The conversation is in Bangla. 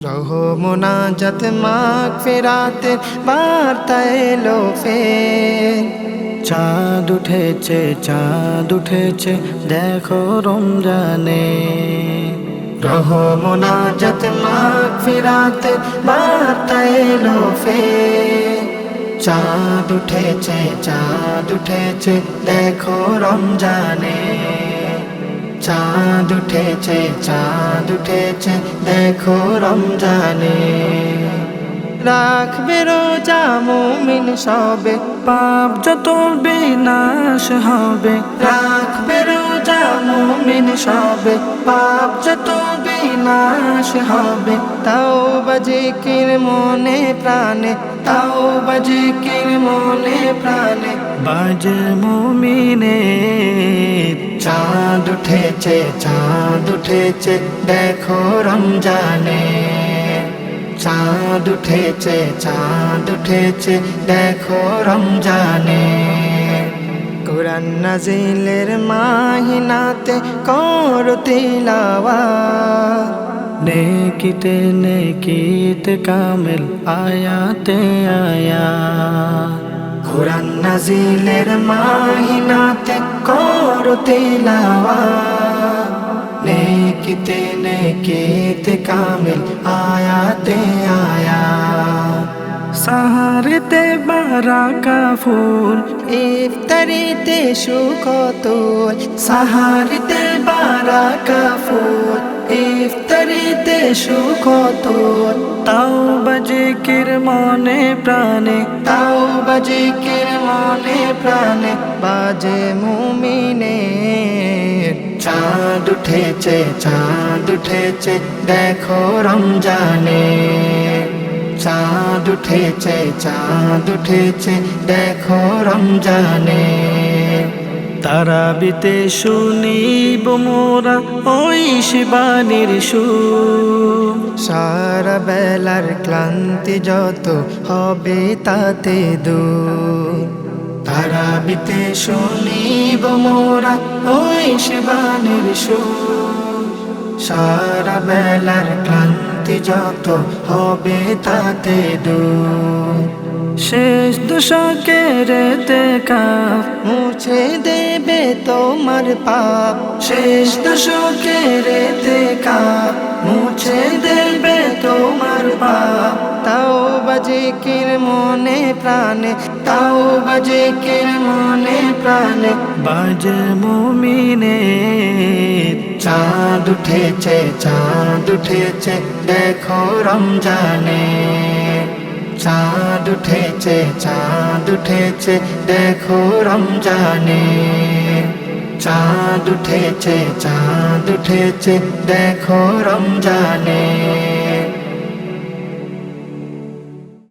রহমনাজাত মাগ ফেরাতে বার্তা এলো ফের চাঁদ উঠেছে চাঁদ উঠেছে দেখো রমজানে রহমনাজাত মাগ ফেরাতে বার্তা এলো ফের চাঁদ উঠেছে চাঁদ উঠেছে দেখো রমজানে চাঁদ উঠেছে চাঁদ উঠেছে, দেখো রমজানে। রাখবে রোজা মুমিন সবে, পাপ যত বিনাশ হবে। রাখবে রোজা মুমিন সবে, পাপ যত বিনাশ হবে। তাও বাজে কির মনে প্রাণে, তাও বাজে কির মনে প্রাণে। বাজে মুমিনের চাঁদ উঠেছে চাঁদ উঠেছে, দেখো রমজানে। চাঁদ উঠেছে চাঁদ উঠেছে, দেখো রমজানে। কোরআন নাজিলের মাহিনাতে কর তিলাওয়া নেকিতে নেকিতে কামেল আয়াতে আয়া কোরআন নাজিলের মাহিনাতে কর তিলাওয়া নেকিতে নেকিতে কামিল আয়াতে আয়া সাহারিতে বারাকা ফুল। ইফতারিতে সুকতুল সাহারিতে বারাকা ফুল। ইফতারিতে সুকতুল তাও বাজে কির মনে প্রাণে। তাও বাজে কির মনে প্রাণে। বাজে মুমিনের চাঁদ উঠেছে চাঁদ উঠেছে দেখো রমজানে। চাঁদ উঠেছে চাঁদ উঠেছে, দেখো রমজানে। তারাবিতে শুনিব মোরা ওই শিবানির সুর। সারা বেলার ক্লান্তি যত হবে তাতে দূর। তারাবিতে শুনিব মোরা ওই শিবানির সুর। সারা বেলার ক্লান্তি যত হবে তাতে দু শেষ দশকের কাপ, মুছে দেবে তোমার পাপ। শেষ দশকের কাপ, মুছে দেবে তোমার পাপ। বাজে কির মনে প্রাণে, তাও বাজে কির মনে প্রাণে। বাজে মুমিনে, চাঁদ উঠেছে চাঁদ উঠেছে, দেখো রমজানে। চাঁদ উঠেছে চাঁদ উঠেছে, দেখো রমজানে। চাঁদ উঠেছে চাঁদ উঠেছে, দেখো রমজানে।